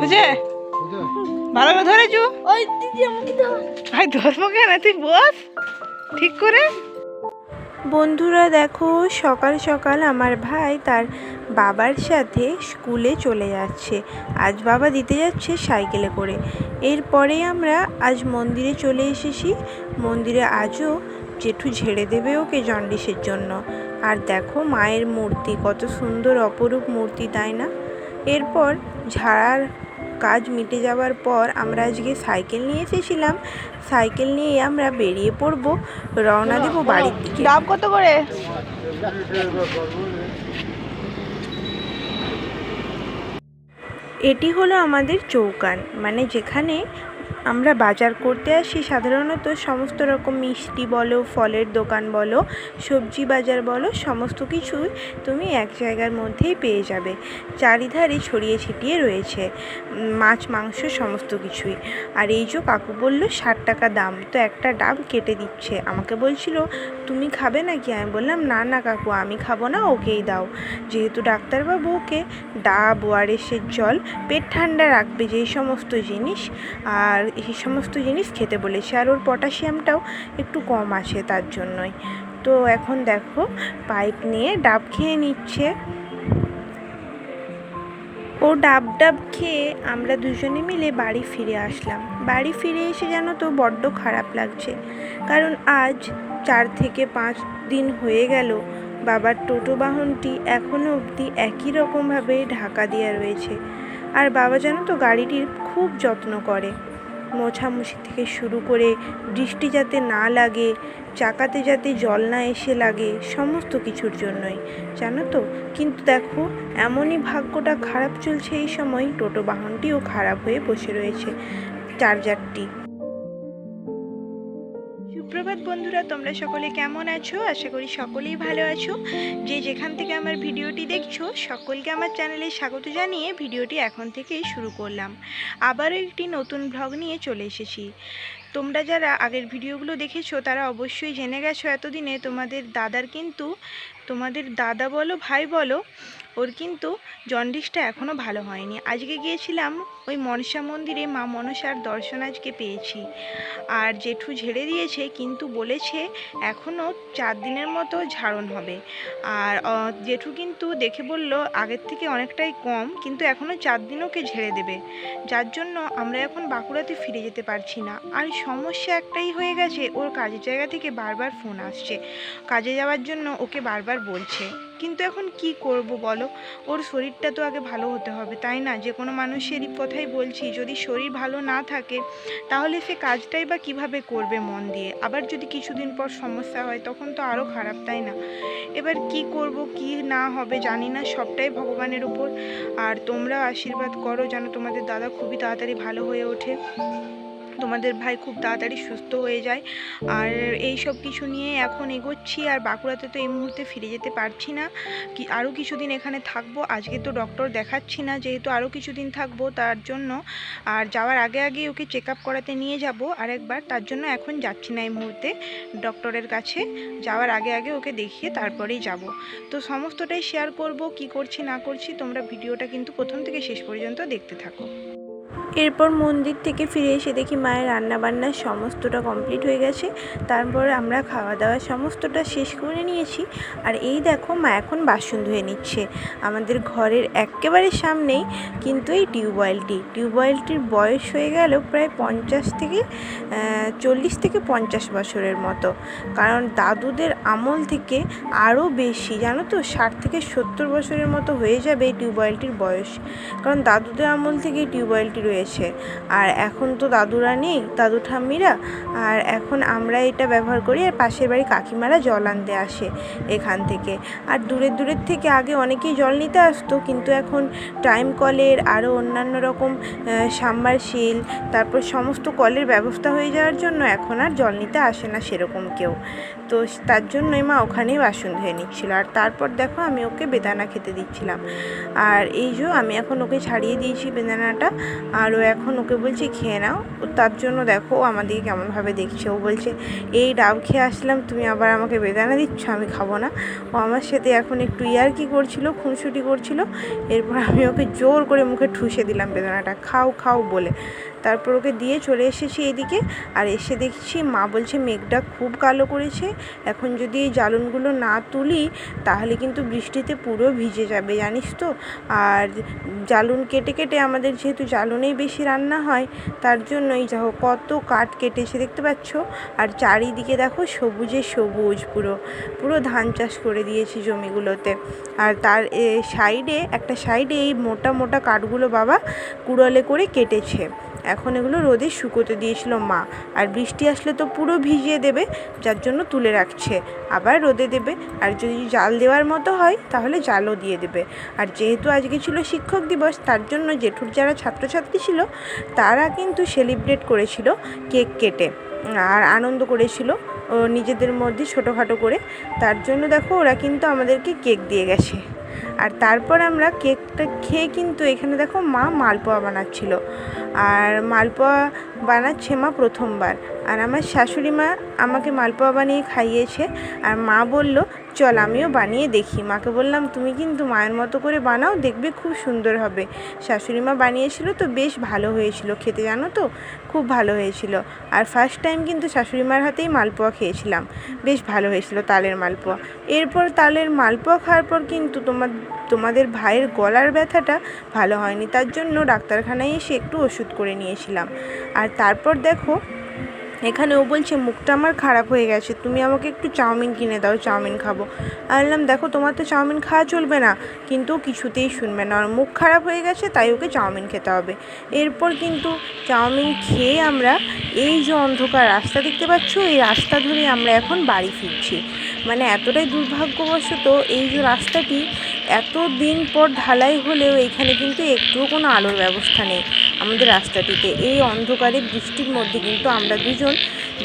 বুঝে? ভালো করে ধরেছু? ওই দিদি আমাকে ভাই ধরবো কেন? তুই বস। ঠিক করে। বন্ধুরা দেখো সকাল সকাল আমার ভাই তার বাবার সাথে স্কুলে চলে যাচ্ছে। আজ বাবা দিতে যাচ্ছে সাইকেলে করে। এরপরে আমরা আজ মন্দিরে চলে এসেছি। মন্দিরে আজও জেঠু ঝেড়ে দেবে ওকে জন্ডিসের জন্য। আর দেখো মায়ের মূর্তি কত সুন্দর অপরূপ মূর্তি তাই না? এরপর ঝাড়ার কাজ মিটে যাওয়ার পর আমরা আজকে সাইকেল নিয়ে এসেছিলাম। সাইকেল নিয়ে আমরা বেরিয়ে পড়ব রওনা দেবো বাড়ির দিকে। ডাব কত করে? এটি হলো আমাদের চৌকান মানে যেখানে আমরা বাজার করতে আসি, সাধারণত সমস্ত রকম মিষ্টি বলো, ফলের দোকান বলো, সবজি বাজার বলো, সমস্ত কিছুই তুমি এক জায়গার মধ্যেই পেয়ে যাবে। চারিধারে ছড়িয়ে ছিটিয়ে রয়েছে মাছ, মাংস, সমস্ত কিছুই। আর এই যে কাকু বলল, ষাট টাকা দাম, তো একটা ডাব কেটে দিচ্ছে। আমাকে বলছিল, তুমি খাবে নাকি? আমি বললাম, না না কাকু, আমি খাব না, ওকেই দাও। যেহেতু ডাক্তারবাবু ওকে ডাব ওয়ারেসের জল, পেট ঠান্ডা রাখবে, যেই সমস্ত জিনিস। আর এই সমস্ত জিনিস খেতে বলেছে। আর ওর পটাশিয়ামটাও একটু কম আছে তার জন্যই। তো এখন দেখো, পাইপ নিয়ে ডাব খেয়ে নিচ্ছে। ও ডাব ডাব খেয়ে আমরা দুজনে মিলে বাড়ি ফিরে আসলাম। বাড়ি ফিরে এসে যেন তো বড্ড খারাপ লাগছে। কারণ আজ চার থেকে পাঁচ দিন হয়ে গেল। বাবার টোটো বাহনটি এখনও অবধি একই রকমভাবে ঢাকা দেওয়া রয়েছে। আর বাবা যেন তো গাড়িটির খুব যত্ন করে। মোছামুছি থেকে শুরু করে বৃষ্টি যাতে না লাগে, চাকাতে যাতে জল না এসে লাগে, সমস্ত কিছুর জন্যই। জানো তো? কিন্তু দেখো, এমনই ভাগ্যটা খারাপ চলছে এই সময়। টোটো বাহনটিও খারাপ হয়ে বসে রয়েছে। চার্জারটি বন্ধুরা, তোমরা সকলে কেমন আছো? আশা করি সকলেই ভালো আছো। যে যেখান থেকে আমার ভিডিওটি দেখছ, সকলকে আমার চ্যানেলে স্বাগত জানিয়ে ভিডিওটি এখন থেকেই শুরু করলাম। আবারও একটি নতুন ভ্লগ নিয়ে চলে এসেছি। তোমরা যারা আগের ভিডিওগুলো দেখেছ, তারা অবশ্যই জেনে গেছো এতদিনে তোমাদের দাদার কিন্তু, তোমাদের দাদা বলো, ভাই বলো ওর কিন্তু জন্ডিসটা এখনও ভালো হয়নি। আজকে গিয়েছিলাম ওই মনসা মন্দিরে মা মনসার দর্শন আজকে পেয়েছি। আর জেঠু ঝেড়ে দিয়েছে, কিন্তু বলেছে এখনও চার দিনের মতো ঝাড়ন হবে। আর জেঠু কিন্তু দেখে বলল, আগের থেকে অনেকটাই কম, কিন্তু এখনও চার দিন ওকে ঝেড়ে দেবে। যার জন্য আমরা এখন বাঁকুড়াতে ফিরে যেতে পারছি না। আর সমস্যা একটাই হয়ে গেছে, ওর কাজের জায়গা থেকে বারবার ফোন আসছে। কাজে যাওয়ার জন্য ওকে বারবার বলছে। কিন্তু এখন কি করব বলো? ওর শরীরটা তো আগে ভালো হতে হবে, তাই না? যে কোনো মানুষেরই কথাই বলছি, যদি শরীর ভালো না থাকে, তাহলে সে কাজটাই বা কীভাবে করবে মন দিয়ে? আবার যদি কিছুদিন পর সমস্যা হয়, তখন তো আরও খারাপ, তাই না? এবার কি করব, কি না হবে জানি না, সবটাই ভগবানের উপর। আর তোমরা আশীর্বাদ করো যেন তোমাদের দাদা খুবই তাড়াতাড়ি ভালো হয়ে ওঠে। তোমাদের ভাই খুব তাড়াতাড়ি সুস্থ হয়ে যায়। আর এই সব কিছু নিয়ে এখন এগোচ্ছি, আর বাঁকুড়াতে তো এই মুহূর্তে ফিরে যেতে পারছি না। কি আরও কিছুদিন এখানে থাকব, আজকে তো ডক্টর দেখাচ্ছি না, যেহেতু আরও কিছুদিন থাকব তার জন্য। আর যাওয়ার আগে আগে ওকে চেক আপ করাতে নিয়ে যাব, আরেকবার তার জন্য এখন যাচ্ছি না এই মুহূর্তে ডক্টরের কাছে। যাওয়ার আগে আগে ওকে দেখিয়ে তারপরেই যাব। তো সমস্তটাই শেয়ার করব, কি করছি না করছি তোমরা ভিডিওটা কিন্তু প্রথম থেকে শেষ পর্যন্ত দেখতে থাকো। এরপর মন্দির থেকে ফিরে এসে দেখি মায়ের রান্না বান্না সমস্তটা কমপ্লিট হয়ে গেছে। তারপর আমরা খাওয়া দাওয়া সমস্তটা শেষ করে নিয়েছি। আর এই দেখো, মা এখন বাসন ধুয়ে নিচ্ছে। আমাদের ঘরের একেবারে সামনেই কিন্তু এই টিউবওয়েলটি টিউবওয়েলটির বয়স হয়ে গেল প্রায় পঞ্চাশ থেকে চল্লিশ থেকে পঞ্চাশ বছরের মতো। কারণ দাদুদের আমল থেকে আরও বেশি, জানো তো, ষাট থেকে সত্তর বছরের মতো হয়ে যাবে এই টিউবওয়েলটির বয়স। কারণ দাদুদের আমল থেকে এই টিউবওয়েলটি রয়েছে আর এখন তো দাদুরা নেই দাদু ঠাম্মিরা, আর এখন আমরা এটা ব্যবহার করি আর পাশের বাড়ি কাকিমারা জল আনতে আসে এখান থেকে। আর দূরের দূরের থেকে আগে অনেকেই জল নিতে আসতো, কিন্তু এখন টাইম কলের আরও অন্যান্য রকম সাবমার্সিল তারপর সমস্ত কলের ব্যবস্থা হয়ে যাওয়ার জন্য এখন আর জল নিতে আসে না সেরকম কেউ। তো তার জন্যই মা ওখানেই বাসন ধুয়ে নিচ্ছিল। আর তারপর দেখো আমি ওকে বেদানা খেতে দিচ্ছিলাম। আর এই যে আমি এখন ওকে ছাড়িয়ে দিয়েছি বেদানাটা। আর আর ও এখন ওকে বলছি, খেয়ে নাও। তার জন্য দেখো ও আমাদেরকে কেমনভাবে দেখছে। ও বলছে, এই ডাব খেয়ে আসলাম, তুমি আবার আমাকে বেদানা দিচ্ছ, আমি খাব না। ও আমার সাথে এখন একটু ইয়ার্কি করছিল, খুনসুটি করছিল, এরপর আমি ওকে জোর করে মুখে ঠুসে দিলাম বেদানাটা। খাও খাও, বলে। তারপর ওকে দিয়ে চলে এসেছি এদিকে। আর এসে দেখছি মা বলছে, মেঘটা খুব কালো করেছে। এখন যদি এই জ্বালনগুলো না তুলি, তাহলে কিন্তু বৃষ্টিতে পুরো ভিজে যাবে, জানিস তো। আর জ্বালন কেটে কেটে আমাদের যেহেতু জ্বালনেই বেশি রান্না হয়, তার জন্যই দেখো কত কাঠ কেটেছে দেখতে পাচ্ছ? আর চারিদিকে দেখো সবুজে সবুজ পুরো পুরো ধান চাষ করে দিয়েছি জমিগুলোতে। আর তার সাইডে, একটা সাইডে এই মোটা মোটা কাঠগুলো বাবা কুড়ালে করে কেটেছে। এখন এগুলো রোদে শুকোতে দিয়েছিল মা। আর বৃষ্টি আসলে তো পুরো ভিজিয়ে দেবে, যার জন্য তুলে রাখছে। আবার রোদে দেবে, আর যদি জাল দেওয়ার মতো হয়, তাহলে জালও দিয়ে দেবে। আর যেহেতু আজকে ছিল শিক্ষক দিবস, তার জন্য জেঠুর যারা ছাত্রছাত্রী ছিল, তারা কিন্তু সেলিব্রেট করেছিল কেক কেটে। আর আনন্দ করেছিল নিজেদের মধ্যে ছোটোখাটো করে। তার জন্য দেখো, ওরা কিন্তু আমাদেরকে কেক দিয়ে গেছে। আর তারপর আমরা কেকটা খেয়ে কিন্তু এখানে দেখো মা মালপোয়া বানাচ্ছিল। আর মালপোয়া বানাচ্ছে মা প্রথমবার। আর আমার শাশুড়ি মা আমাকে মালপোয়া বানিয়ে খাইয়েছে। আর মা বলল, চল আমিও বানিয়ে দেখি। মাকে বললাম, তুমি কিন্তু মায়ের মতো করে বানাও, দেখবে খুব সুন্দর হবে। শাশুড়ি মা বানিয়েছিল তো বেশ ভালো হয়েছিল খেতে, জানো তো? খুব ভালো হয়েছিল। আর ফার্স্ট টাইম কিন্তু শাশুড়ি মার হাতেই মালপোয়া খেয়েছিলাম। বেশ ভালো হয়েছিল তালের মালপোয়া। এরপর তালের মালপোয়া খাওয়ার পর কিন্তু তোমার তোমাদের ভাইয়ের গলার ব্যথাটা ভালো হয়নি। তার জন্য ডাক্তারখানায় এসে একটু ওষুধ করে নিয়েছিলাম। আর তারপর দেখো, এখানে ও বলছে, মুখটা আমার খারাপ হয়ে গেছে, তুমি আমাকে একটু চাউমিন কিনে দাও, চাউমিন খাব। আমি বললাম, দেখো, তোমার তো চাউমিন খাওয়া চলবে না, কিন্তু কিছুতেই শুনবে না। আর মুখ খারাপ হয়ে গেছে, তাই ওকে চাউমিন খেতে হবে। এরপর কিন্তু চাউমিন খেয়ে আমরা এই যে অন্ধকার রাস্তা দেখতে পাচ্ছ, এই রাস্তা ধরে আমরা এখন বাড়ি ফিরছি। মানে এতটাই দুর্ভাগ্যবশত এই যে রাস্তাটি এত দিন পর ঢালাই হলেও এখানে কিন্তু একটুও কোনো আলোর ব্যবস্থা নেই। আমাদের রাস্তাটিতে। এই অন্ধকারে বৃষ্টির মধ্যে কিন্তু আমরা দুজন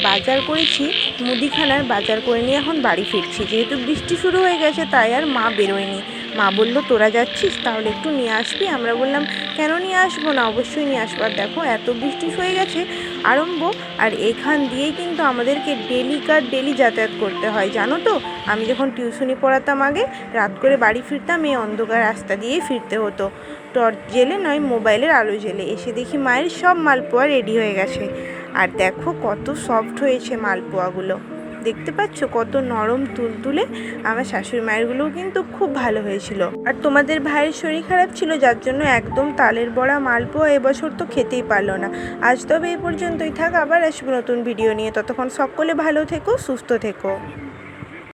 বাজার করেছি, মুদিখানার বাজার করে নিয়ে এখন বাড়ি ফিরছি। যেহেতু বৃষ্টি শুরু হয়ে গেছে, তাই আর মা বেরোয়নি। মা বলল, তোরা যাচ্ছিস? তাহলে একটু নিয়ে আসবি? আমরা বললাম, কেন নিয়ে আসব না? অবশ্যই নিয়ে আসব। আর দেখো, এত বৃষ্টি হয়ে গেছে, আরম্ভ। আর এখান দিয়েই কিন্তু আমাদেরকে ডেলিকার ডেলি যাতায়াত করতে হয়, জানো তো? আমি যখন টিউশনি পড়াতাম আগে, রাত করে বাড়ি ফিরতাম, এই অন্ধকার রাস্তা দিয়েই ফিরতে হতো। টর্চ জেলে নয়, মোবাইলের আলো জেলে। এসে দেখি মায়ের সব মালপোয়া রেডি হয়ে গেছে। আর দেখো, কত সফট হয়েছে মালপোয়াগুলো। দেখতে পাচ্ছ কত নরম তুলতুলে। আমার শাশুড়ি মায়েরগুলোও কিন্তু খুব ভালো হয়েছিল। আর তোমাদের ভাইয়ের শরীর খারাপ ছিল, যার জন্য একদম তালের বড়া, মালপোয়া এবছর তো খেতেই পারল না। আজ তবে এই পর্যন্তই থাক, আবার আসব নতুন ভিডিও নিয়ে। ততক্ষণ সকলে ভালো থেকো, সুস্থ থেকো।